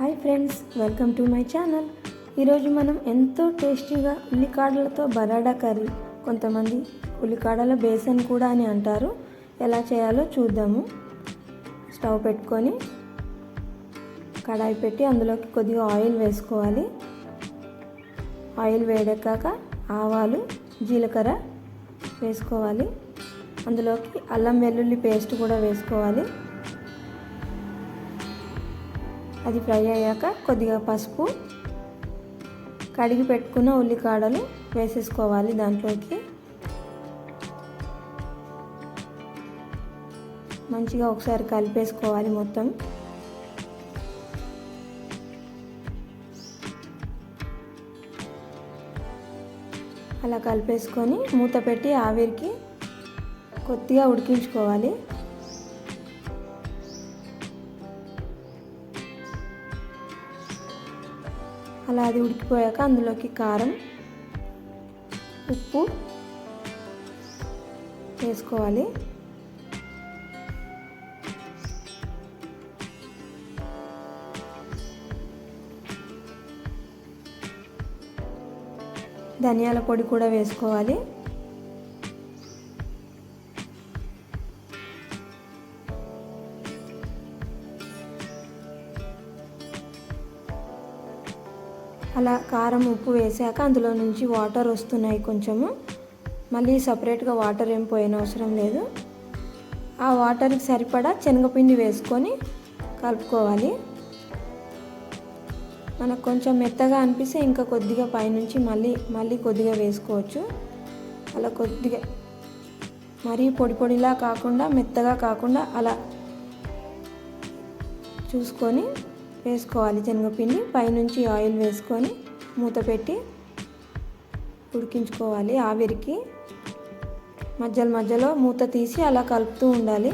Hi friends welcome to my channel. ఈరోజు మనం ఎంతో టేస్టీగా ఉల్లికాడలతో బరాడా కర్రీ కొంతమంది ఉల్లికాడల బేసన్ కూడా అని అంటారు. ఎలా చేయాలో చూద్దాము. స్టవ్ పెట్టుకొని కడాయి పెట్టి అందులోకి కొద్దిగా ఆయిల్ వేసుకోవాలి. ఆయిల్ వేడెక్కాక ఆవాలు జీలకర్ర వేసుకోవాలి. అందులోకి అల్లం వెల్లుల్లి పేస్ట్ కూడా వేసుకోవాలి. అది ఫ్రై అయ్యాక కొద్దిగా పసుపు కడిగి పెట్టుకున్న ఉల్లికాడలు వేసేసుకోవాలి దాంట్లోకి. మంచిగా ఒకసారి కలిపేసుకోవాలి మొత్తం. అలా కలిపేసుకొని మూత పెట్టి ఆవిరికి కొద్దిగా ఉడికించుకోవాలి. అలా అది ఉడికిపోయాక అందులోకి కారం ఉప్పు వేసుకోవాలి. ధనియాల పొడి కూడా వేసుకోవాలి. అలా కారం ఉప్పు వేసాక అందులో నుంచి వాటర్ వస్తున్నాయి కొంచెము. మళ్ళీ సపరేట్గా వాటర్ ఏం పోయిన అవసరం లేదు. ఆ వాటర్కి సరిపడా శనగపిండి వేసుకొని కలుపుకోవాలి. మనకు కొంచెం మెత్తగా అనిపిస్తే ఇంకా కొద్దిగా పైనుంచి మళ్ళీ మళ్ళీ కొద్దిగా వేసుకోవచ్చు. అలా కొద్దిగా మరీ పొడి పొడిలా కాకుండా మెత్తగా కాకుండా అలా చూసుకొని వేసుకోవాలి శనగపిండి. పైనుంచి ఆయిల్ వేసుకొని మూత పెట్టి ఉడికించుకోవాలి ఆవిరికి. మధ్యలో మధ్యలో మూత తీసి అలా కలుపుతూ ఉండాలి.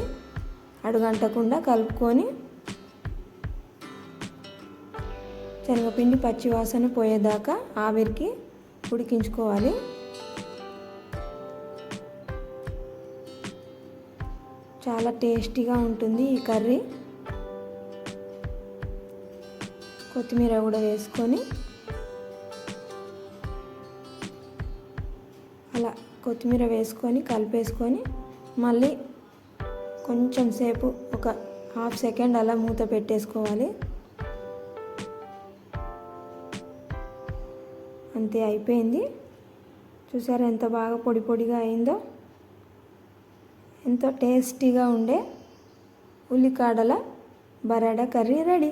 అడుగంటకుండా కలుపుకొని శనగపిండి పచ్చివాసన పోయేదాకా ఆవిరికి ఉడికించుకోవాలి. చాలా టేస్టీగా ఉంటుంది ఈ కర్రీ. కొత్తిమీర కూడా వేసుకొని అలా కొత్తిమీర వేసుకొని కలిపేసుకొని మళ్ళీ కొంచెం సేపు ఒక హాఫ్ సెకండ్ అలా మూత పెట్టేసుకోవాలి. అంతే అయిపోయింది. చూసారా ఎంత బాగా పొడి పొడిగా అయిందో? ఎంతో టేస్టీగా ఉండే ఉల్లికాడల బరాడా కర్రీ రెడీ.